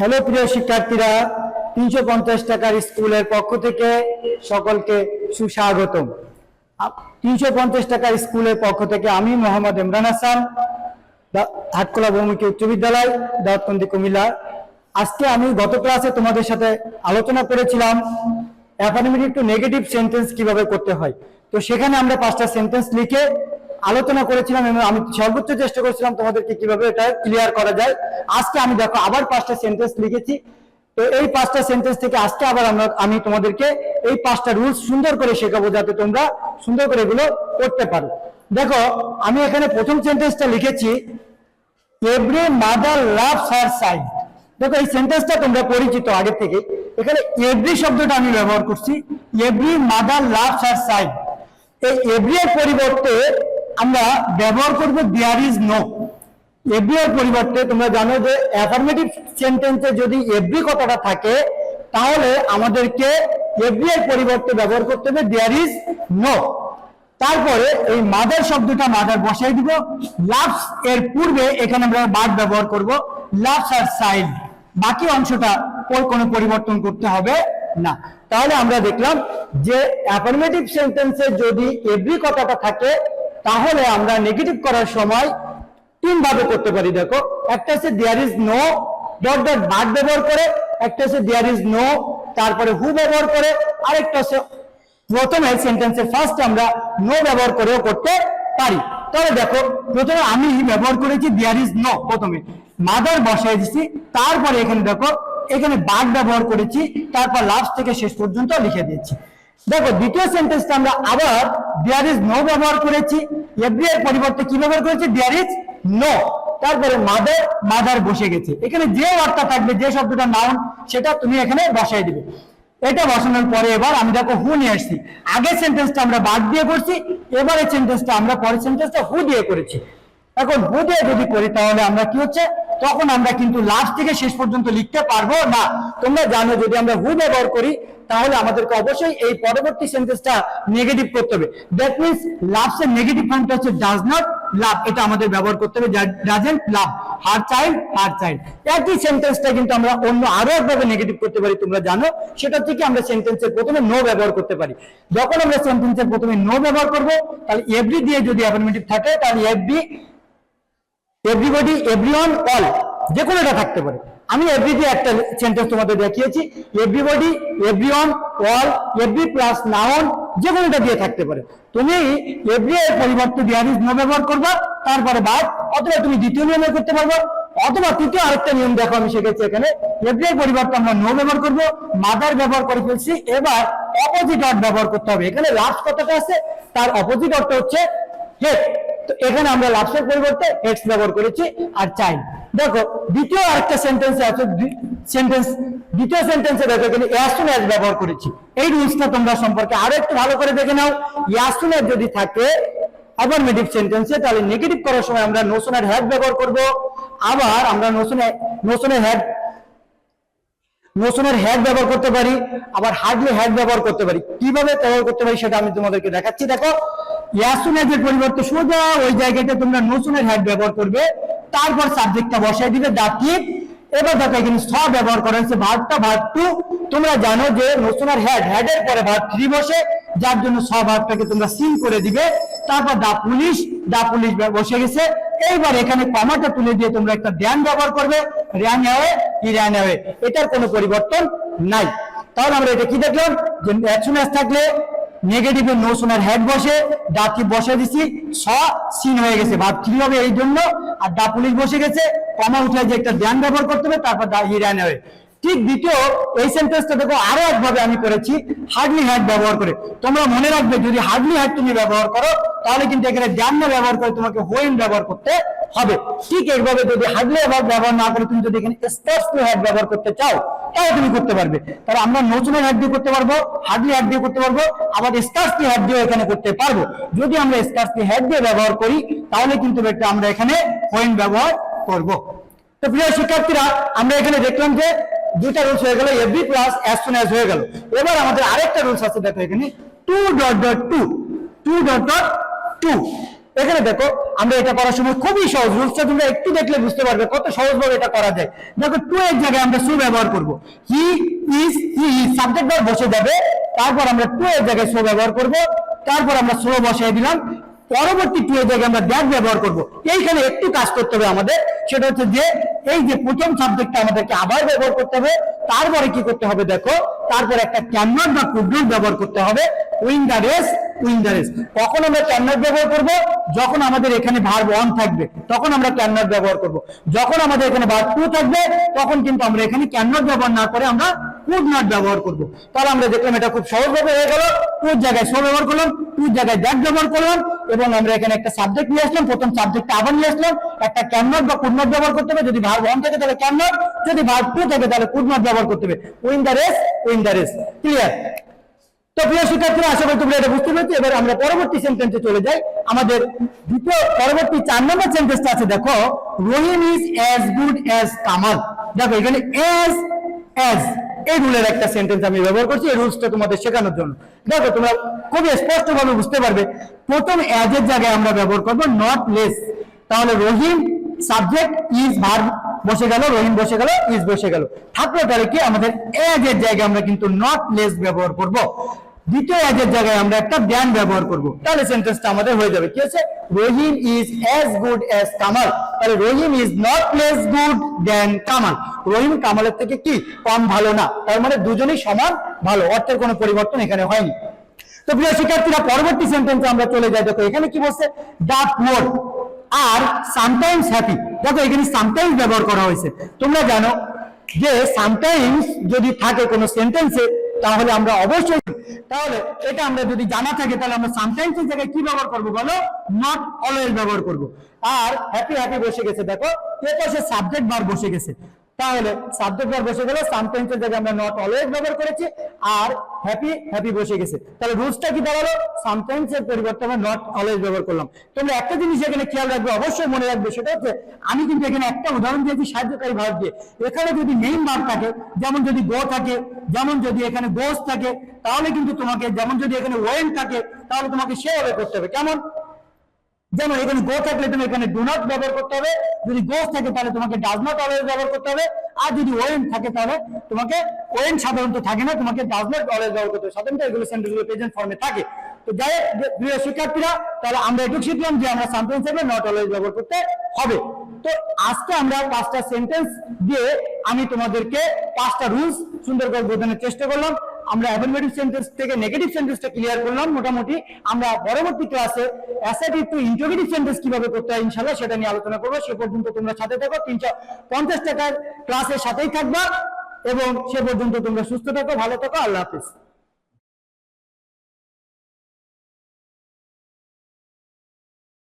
Hello প্রিয় শিক্ষার্থীরা, তিনশো পঞ্চাশ টাকার স্কুলের পক্ষ থেকে সকলকে সুস্বাগতম। তিনশো পঞ্চাশ টাকার স্কুলের পক্ষ থেকে আমি মোহাম্মদ ইমরান হাসান হাটকোলা বহুমুখী উচ্চ বিদ্যালয়, দাউদকান্দি, কুমিল্লা। আজকে আমি গত ক্লাসে তোমাদের সাথে আলোচনা করেছিলাম অ্যাফার্মেটিভ টু নেগেটিভ সেন্টেন্স কীভাবে করতে হয়। তো সেখানে আমরা পাঁচটা সেন্টেন্স লিখে আলোচনা করেছিলাম এবং আমি সর্বোচ্চ চেষ্টা করেছিলাম তোমাদেরকে কীভাবে এটা ক্লিয়ার করা যায়। আজকে আমি দেখো, আবার পাঁচটা সেন্টেন্স লিখেছি। তো এই পাঁচটা সেন্টেন্স থেকে আজকে আবার আমরা, আমি তোমাদেরকে এই পাঁচটা রুলস সুন্দর করে শেখাবো যাতে তোমরা সুন্দর করে এগুলো করতে পারো। দেখো, আমি এখানে প্রথম সেন্টেন্সটা লিখেছি every mother loves her side দেখো, এই সেন্টেন্সটা তোমরা পরিচিত আগে থেকে এখানে এভরি শব্দটা আমি ব্যবহার করছি every mother loves her side এই এভরি এর পরিবর্তে আমরা ব্যবহার করব দেয়ার ইজ নো এভরি এর পরিবর্তে তোমরা জানো যে অ্যাফার্মেটিভ সেন্টেন্সে যদি এভরি কথাটা থাকে, তাহলে আমাদেরকে এভরি এর পরিবর্তে ব্যবহার করতে হবে দেয়ার ইজ নো তারপরে এই মাদার শব্দটা মাদার বসাই দিব। লাভস এর পূর্বে এখানে আমরা বাদ ব্যবহার করব। লাভস আর সাইড বাকি অংশটা ওর কোনো পরিবর্তন করতে হবে না। তাহলে আমরা দেখলাম যে অ্যাফার্মেটিভ সেন্টেন্সে যদি এভরি কথাটা থাকে তাহলে আমরা নেগেটিভ করার সময় তিন ভাবে করতে পারি, দেখো। একটা হচ্ছে there is no dot dot বাদ ব্যবহার করে, একটা হচ্ছে দেয়ার ইজ নো তারপরে হু ব্যবহার করে, আরেকটা হচ্ছে প্রথমে সেন্টেন্সের ফার্স্ট আমরা নো ব্যবহার করেও করতে পারি। তাহলে দেখো, প্রথমে আমি ব্যবহার করেছি দেয়ার ইজ নো প্রথমে মাদার বসাই দিছি, তারপরে এখানে দেখো, এখানে বাদ ব্যবহার করেছি, তারপর লাস্ট থেকে শেষ পর্যন্ত লিখে দিয়েছি। দেখো, দ্বিতীয় সেন্টেন্সটা আমরা আবার দেয়ার ইজ নো ব্যবহার করেছি এভরি এর পরিবর্তে কি ব্যবহার করেছি? দেয়ার ইজ নো তারপরে মাদার মাদার বসে গেছে। এখানে যে ওয়ার্ডটা থাকবে, যে শব্দটা নাউন সেটা তুমি এখানে বসাই দিবে। এটা বসানোর পরে এবার আমি দেখো হু নিয়ে আসছি। আগের সেন্টেন্সটা আমরা বাদ দিয়ে করছি, এবারের সেন্টেন্সটা আমরা পরের সেন্টেন্সটা হু দিয়ে করেছি। এখন হু দিয়ে যদি করি, তাহলে আমরা কি হচ্ছে? তখন আমরা কিন্তু লাস্ট থেকে শেষ পর্যন্ত লিখতে পারব না। তোমরা জানো, যদি আমরা হু ব্যবহার করি, তাহলে আমাদেরকে অবশ্যই এই পরবর্তী সেন্টেন্সটা নেগেটিভ করতে হবে। দ্যাট মিনস লাভস এর নেগেটিভ ফর্মটা হচ্ছে ডাজ নট লাভ এটা আমাদের ব্যবহার করতে হবে। Doesn't love her child her child একই সেন্টেন্সটা কিন্তু আমরা অন্য আরও একভাবে নেগেটিভ করতে পারি, তোমরা জানো। সেটা থেকে আমরা সেন্টেন্সের প্রথমে নো ব্যবহার করতে পারি। যখন আমরা সেন্টেন্সের প্রথমে নো ব্যবহার করব, তাহলে এভরি দিয়ে যদি অ্যাফার্মেটিভ থাকে, তাহলে এভরি এভরিবডি এভরিওয়ান অল যে কোনোটা থাকতে পারে। আমি এভরি একটা সেন্টেন্স তোমাদের দেখিয়েছি। Everybody everyone all every plus noun যে কোনোটা দিয়ে থাকতে পারে। তুমি এভরি এর পরিবর্তে ইজ নো ব্যবহার করবা, তারপরে বাদ, অথবা তুমি দ্বিতীয় নিয়মে করতে পারবে, অথবা তৃতীয় আরেকটা নিয়ম দেখো, আমি শিখেছি এখানে। এভরি এর পরিবর্তে আমরা নো ব্যবহার করব মাদার ব্যবহার করে ফেলছি, এবার অপোজিট অর্থ ব্যবহার করতে হবে। এখানে লাস্ট কথাটা আছে, তার অপোজিট অর্থ হচ্ছে হেড তো এখানে আমরা লাভসের পরিবর্তে এক্স ব্যবহার করেছি আর চাইল্ড দেখো, দ্বিতীয় আরেকটা সেন্টেন্সে আছে সেন্টেন্স দ্বিতীয় সেন্টেন্সে দেখো এখানে ইয়াসুন অ্যাজ ব্যবহার করেছি। এই রুলসটা তোমরা সম্পর্কে আরও একটু ভালো করে দেখে নাও। ইয়াসুন অ্যাজ যদি থাকে অফারমেটিভ সেন্টেন্সে তাহলে নেগেটিভ করার সময় আমরা নোশনের হ্যাড ব্যবহার করব। আবার আমরা নোশনের নোশনের হ্যাড নোশনের হ্যাড ব্যবহার করতে পারি। আবার হার্ডলি হ্যাড ব্যবহার করতে পারি। কীভাবে ব্যবহার করতে পারি সেটা আমি তোমাদেরকে দেখাচ্ছি। দেখো ইয়াসুনের পরিবর্তে সোজা ওই জায়গাতে তোমরা নোশনের হ্যাড ব্যবহার করবে। তারপর সাবজেক্টটা বসাই দিবে দাঁতিব এবার দেখো এখানে স ব্যবহার করা হয়েছে ভার্বটা ভার্ব টু তোমরা জানো যে নোশনের হ্যাড হ্যাডের পরে ভার্ব থ্রি বসে, যার জন্য স ভার্বটাকে তোমরা সিন করে দিবে। তারপর দা পুলিশ দা পুলিশ বসে গেছে। এইবার এখানে কমাটা তুলে দিয়ে তোমরা একটা ধ্যান ব্যবহার করবে। র্যান হয়ে ই র্যান হয়ে এটার কোনো পরিবর্তন নাই। তাহলে আমরা এটা কি দেখলাম? যে অ্যাকশনাস থাকলে নেগেটিভে নো সোনার হেড বসে ডাকি বসে দিছি, স সিন হয়ে গেছে। ভাব থ্রি হবে এই জন্য? আর দা পুলিশ বসে গেছে কমা উঠে যে একটা ধ্যান ব্যবহার করতে হবে, তারপর দা ই র্যান হয়ে ঠিক দ্বিতীয়, এই সেন্টেন্সটা দেখো, আরও একভাবে আমি করেছি হার্ডলি হ্যাড ব্যবহার করে। তোমরা মনে রাখবে, যদি হার্ডলি হ্যাড তুমি ব্যবহার করো, তাহলে কিন্তু এখানে ড্যাম না ব্যবহার করে তোমাকে হোয়েন ব্যবহার করতে হবে। ঠিক এইভাবে যদি হার্ডলি হ্যাড ব্যবহার না করে, তুমি যদি এখানে স্পেসফুল হ্যাড ব্যবহার করতে চাও তাহলে তুমি করতে পারবে। তাহলে আমরা নতুনের হ্যাড দিয়ে করতে পারব, হার্ডলি হ্যাড দিয়ে করতে পারব, আবার স্কার্সলি হ্যাড দিয়ে এখানে করতে পারব। যদি আমরা স্কার্সলি হ্যাড দিয়ে ব্যবহার করি, তাহলে কিন্তু একটা আমরা এখানে হোয়েন ব্যবহার করব। তো প্রিয় শিক্ষার্থীরা, আমরা এখানে দেখলাম যে দুইটা রুলস হয়ে গেল এভরি প্লাস অ্যাজ সুন হয়ে গেল। এবার আমাদের আরেকটা রুলস আছে, দেখো এখানে। To dot dot to to dot dot to এখানে দেখো, আমরা এটা করার সময় খুবই সহজ রুলসটা তোমরা একটু দেখলে বুঝতে পারবে কত সহজভাবে এটা করা যায়। দেখো টু এর জায়গায় আমরা সু ব্যবহার করব। He is he subject verb বসে যাবে। তারপর আমরা টু এর জায়গায় সো ব্যবহার করব। তারপর আমরা সো বসাই দিলাম। পরবর্তী টু এর জায়গায় আমরা দ্যাট ব্যবহার করব। এইখানে একটু কাজ করতে হবে আমাদের। সেটা হচ্ছে যে, এই যে প্রথম সাবজেক্টটা আমাদেরকে আবার ব্যবহার করতে হবে। তারপরে কি করতে হবে দেখো, তারপর একটা ক্যানভাস বা কুডনট ব্যবহার করতে হবে। Win the race the race কখন আমরা ক্যানভাস ব্যবহার করব, যখন আমাদের এখানে ভার্ব অন থাকবে, তখন আমরা ক্যানভাস ব্যবহার করব। যখন আমাদের এখানে ভার্ব টু থাকবে, তখন কিন্তু আমরা এখানে ক্যানভাস ব্যবহার না করে আমরা কুড নট ব্যবহার করব। তাহলে আমরা দেখলাম এটা খুব সহজভাবে হয়ে গেল। টুর জায়গায় সো ব্যবহার করলাম টুর জায়গায় দ্যাট ব্যবহার করলাম, এবং আমরা এখানে একটা সাবজেক্ট নিয়ে আসলাম, প্রথম সাবজেক্টটা আবার নিয়ে আসলাম। একটা ক্যানভাস বা কুড নট ব্যবহার করতে হবে, যদি ভার্ব অন থাকে তাহলে ক্যানভাস যদি ভার্ব টু থাকে তাহলে কুড নট ব্যবহার করতে হবে। Win the race win the race clear তো প্রিয় শিক্ষার্থীরা, আশা করি তোমরা এটা বুঝতে পেরেছ। এবার আমরা পরবর্তী সেন্টেন্সে চলে যাই। আমাদের দ্বিতীয়, পরবর্তী চার নম্বর সেন্টেন্সটা আছে, দেখো, Rahim is as good as Kamal. দেখো, এখানে অ্যাজ অ্যাজ এই রুলের একটা সেন্টেন্স আমি ব্যবহার করছি, এই রুলসটা তোমাদের শেখানোর জন্য। দেখো, তোমরা খুবই স্পষ্টভাবে বুঝতে পারবে। প্রথম অ্যাজ এর জায়গায় আমরা ব্যবহার করব নট লেস তাহলে রহিম সাবজেক্ট ইজ ভার বসে গেল, রহিম বসে গেল ইজ বসে গেল। থাকল তাহলে কি? আমাদের এজ এর জায়গায় আমরা কিন্তু নট লেস ব্যবহার করব। দ্বিতীয় এজ এর জায়গায় আমরা একটা দ্যান ব্যবহার করব। তাহলে সেন্টেন্সটা আমাদের হয়ে যাবে। কি আছে Rahim is as good as Kamal. তাহলে Rahim is not less good than Kamal. Rahim কামালের থেকে কি? কম ভালো না। তার মানে দুজনেই সমান ভালো। অর্থের কোনো পরিবর্তন এখানে হয়নি। তো প্রিয় শিক্ষার্থীরা, পরবর্তী সেন্টেন্সে আমরা চলে যাই। দেখো, এখানে কি বলছে? The poor are sometimes happy দেখো, এখানে সামটাইমস ব্যবহার করা হয়েছে। তোমরা জানো যে সামটাইমস যদি থাকে কোনো সেন্টেন্সে তাহলে আমরা অবশ্যই, তাহলে এটা আমরা যদি জানা থাকে, তাহলে আমরা সামটাইমস এর জায়গায় কি ব্যবহার করব বলো? নট অলওয়েজ ব্যবহার করব। আর হ্যাপি হ্যাপি বসে গেছে, দেখো। এর পাশে সাবজেক্ট বার বসে গেছে। তাহলে সাবজেক্ট ভার্ব বসে গেল সামটাইমস এর জায়গায় আমরা নট অলওয়েজ ব্যবহার করেছি, আর হ্যাপি হ্যাপি বসে গেছে। তাহলে রুলসটা কি দাঁড়াল? সামটাইমস এর পরিবর্তে আমরা নট অলওয়েজ ব্যবহার করলাম। তোমরা একটা জিনিস এখানে খেয়াল রাখবে, অবশ্যই মনে রাখবে, সেটা হচ্ছে আমি কিন্তু এখানে একটা উদাহরণ দিয়েছি, সাহায্যকারী ভার্ব দিয়ে। এখানে যদি মেইন ভার্ব থাকে, যেমন যদি গো থাকে, যেমন যদি এখানে গোস থাকে, তাহলে কিন্তু তোমাকে, যেমন যদি এখানে ওয়েন থাকে, তাহলে তোমাকে সেভাবে করতে হবে। কেমন? যেমন এখানে গো থাকলে তুমি এখানে ডু নট ব্যবহার করতে হবে। যদি গোস থাকে তাহলে তোমাকে ডাজ নট অলওয়েজ ব্যবহার করতে হবে। আর যদি ওয়েন থাকে তাহলে তোমাকে ওয়েন সাধারণত থাকে না, তোমাকে ডাজ নট অলওয়েজ ব্যবহার করতে হবে। সাধারণত এগুলো সেন্টেন্সগুলো প্রেজেন্ট ফর্মে থাকে। তো যাই প্রিয় শিক্ষার্থীরা, তাহলে আমরা এটুকু শিখলাম যে আমরা সামটেন্স হিসেবে নট অলওয়েজ ব্যবহার করতে হবে। তো আজকে আমরা পাঁচটা সেন্টেন্স দিয়ে আমি তোমাদেরকে পাঁচটা রুলস সুন্দর করে বোঝানোর চেষ্টা করলাম। আমরা অ্যাফার্মেটিভ সেন্টেন্স থেকে নেগেটিভ সেন্টেন্সটা ক্লিয়ার করলাম মোটামুটি। আমরা পরবর্তী ক্লাসে অ্যাসাইটিভ টু ইন্টোগেটিভ সেন্টেন্স কীভাবে করতে হয় ইনশাল্লাহ সেটা নিয়ে আলোচনা করব। সে পর্যন্ত তোমরা সাথে থাকো। তিনশো পঞ্চাশ টাকার ক্লাসের সাথেই থাকবা এবং সে পর্যন্ত তোমরা সুস্থ থাকো, ভালো থাকো। আল্লাহ হাফিজ।